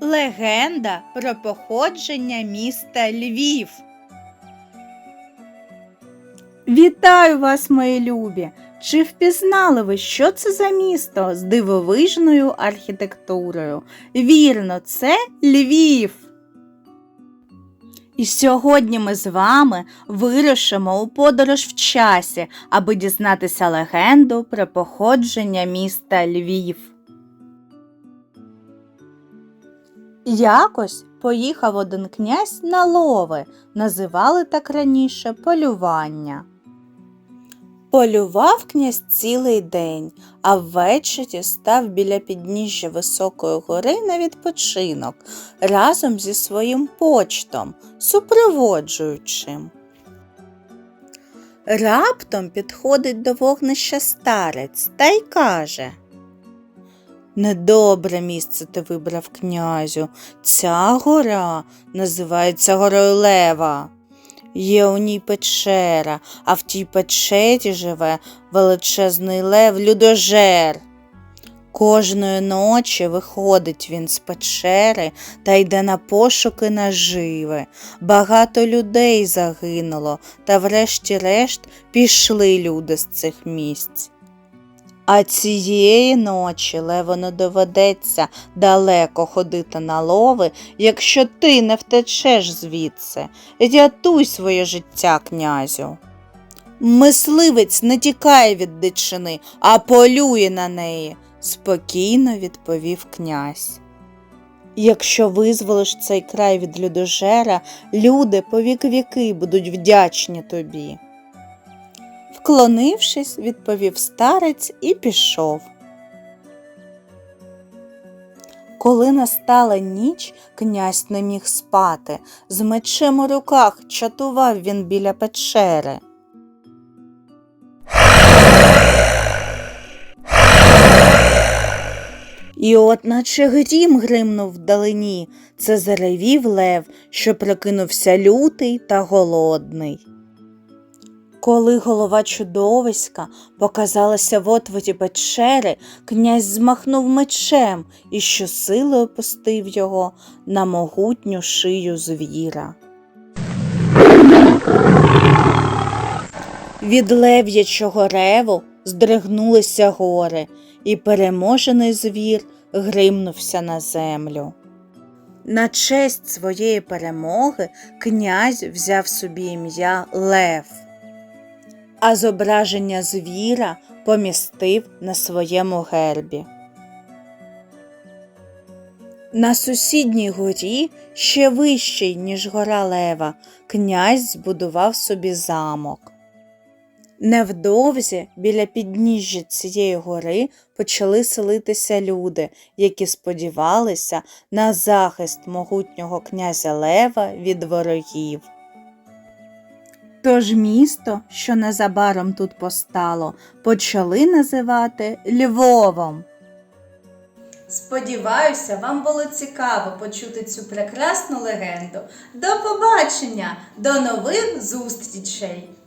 Легенда про походження міста Львів. Вітаю вас, мої любі! Чи впізнали ви, що це за місто з дивовижною архітектурою? Вірно, це Львів. І сьогодні ми з вами вирушимо у подорож в часі, аби дізнатися легенду про походження міста Львів. Якось поїхав один князь на лови, називали так раніше полювання. Полював князь цілий день, а ввечері став біля підніжжя високої гори на відпочинок разом зі своїм почтом, супроводжуючим. Раптом підходить до вогнища старець та й каже Недобре місце ти вибрав князю. Ця гора називається горою Лева. Є у ній печера, а в тій печері живе величезний лев людожер. Кожної ночі виходить він з печери та йде на пошуки наживи. Багато людей загинуло, та врешті-решт пішли люди з цих місць. А цієї ночі Левону доведеться далеко ходити на лови, якщо ти не втечеш звідси. Рятуй своє життя, князю. Мисливець не тікає від дичини, а полює на неї, спокійно відповів князь. Якщо визволиш цей край від людожера, люди по вік-віки будуть вдячні тобі. Вклонившись, відповів старець і пішов. Коли настала ніч, князь не міг спати. З мечем у руках чатував він біля печери. І от наче грім гримнув вдалині, це заревів лев, що прокинувся лютий та голодний. Коли голова чудовиська показалася в отворі печери, князь змахнув мечем і щосили опустив його на могутню шию звіра. Від лев'ячого реву здригнулися гори, і переможений звір гримнувся на землю. На честь своєї перемоги князь взяв собі ім'я Лев а зображення звіра помістив на своєму гербі. На сусідній горі, ще вищий, ніж гора Лева, князь збудував собі замок. Невдовзі біля підніжжя цієї гори почали селитися люди, які сподівалися на захист могутнього князя Лева від ворогів. Тож місто, що незабаром тут постало, почали називати Львовом. Сподіваюся, вам було цікаво почути цю прекрасну легенду. До побачення, до нових зустрічей!